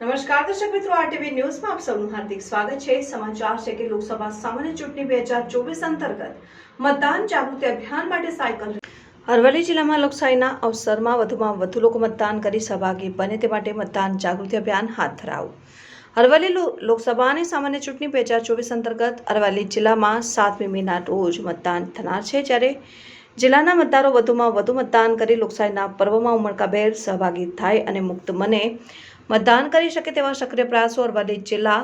નમસ્કાર, દર્શક મિત્રો આરટીવી ન્યૂઝમાં આપ સૌનું હાર્દિક સ્વાગત છે. સમાચાર છે કે લોકસભા સામાન્ય ચૂંટણી બે અંતર્ગત મતદાન જાગૃતિ અભિયાન માટે સાયકલ અરવલ્લી જિલ્લામાં લોકશાહીના અવસરમાં વધુમાં વધુ લોકો મતદાન કરી સહભાગી બને તે માટે મતદાન જાગૃતિ અભિયાન હાથ ધરાવું અરવલ્લી લોકસભાની સામાન્ય ચૂંટણી બે હજાર ચોવીસ અંતર્ગત અરવલ્લી જિલ્લામાં સાતમી મેના રોજ મતદાન થનાર છે, જ્યારે જિલ્લાના મતદારો વધુમાં વધુ મતદાન કરી લોકશાહીના પર્વમાં ઉમળકાભેર સહભાગી થાય અને મુક્ત મને મતદાન કરી શકે તેવા સક્રિય પ્રયાસો અરવલ્લી જિલ્લા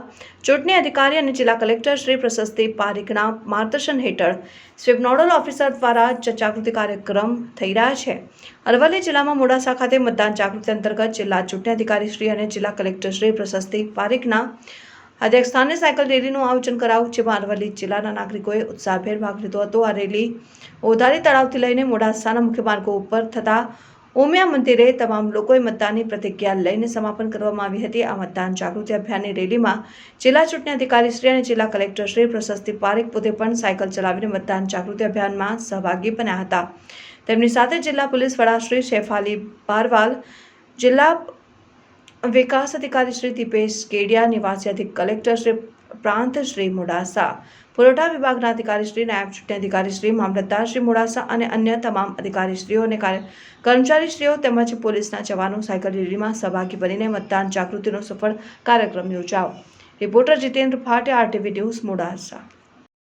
ચૂંટણી અધિકારી અને જિલ્લા કલેક્ટર શ્રી પ્રશસ્તિ પારીખના માર્ગદર્શન હેઠળ સ્વીપ નોડલ ઓફિસર દ્વારા જાગૃતિ કાર્યક્રમ થઈ રહ્યા છે. અરવલ્લી જિલ્લામાં મોડાસા ખાતે મતદાન જાગૃતિ અંતર્ગત જિલ્લા ચૂંટણી અધિકારી શ્રી અને જિલ્લા કલેક્ટર શ્રી પ્રશસ્તિ પારીખના અધ્યક્ષસ્થાને સાયકલ રેલીનું આયોજન કરાવ્યું જેમાં અરવલ્લી જિલ્લાના નાગરિકોએ ઉત્સાહભેર ભાગ લીધો હતો. આ રેલી ઓધારી તળાવથી લઈને મોડાસાના મુખ્ય માર્ગો ઉપર થતા ઉમિયા મંદિરે તમામ લોકોએ મતદાનની પ્રતિજ્ઞા લઈને સમાપન કરવામાં આવી હતી. આ મતદાન જાગૃતિ અભિયાનની રેલીમાં જિલ્લા ચૂંટણી અધિકારી શ્રી અને જિલ્લા કલેક્ટર શ્રી પ્રશસ્તિ પારેખ પોતે પણ સાયકલ ચલાવીને મતદાન જાગૃતિ અભિયાનમાં સહભાગી બન્યા હતા. તેમની સાથે જિલ્લા પોલીસ વડા શ્રી શેફાલી બારવાલ જિલ્લા વિકાસ અધિકારી શ્રી દીપેશ કેડિયા, નિવાસી અધિક કલેક્ટર શ્રી પ્રાંત શ્રી મોડાસા, પુરવઠા વિભાગના અધિકારી શ્રી, નાયબ ચૂંટણી અધિકારી શ્રી, મામલતદાર શ્રી મોડાસા અને અન્ય તમામ અધિકારીશ્રીઓ અને કર્મચારીશ્રીઓ તેમજ પોલીસના જવાનો સાયકલ રેલીમાં સહભાગી બનીને મતદાન જાગૃતિનો સફળ કાર્યક્રમ યોજાયો. Reporter Jitendra Bhatia RTV news, Modasa.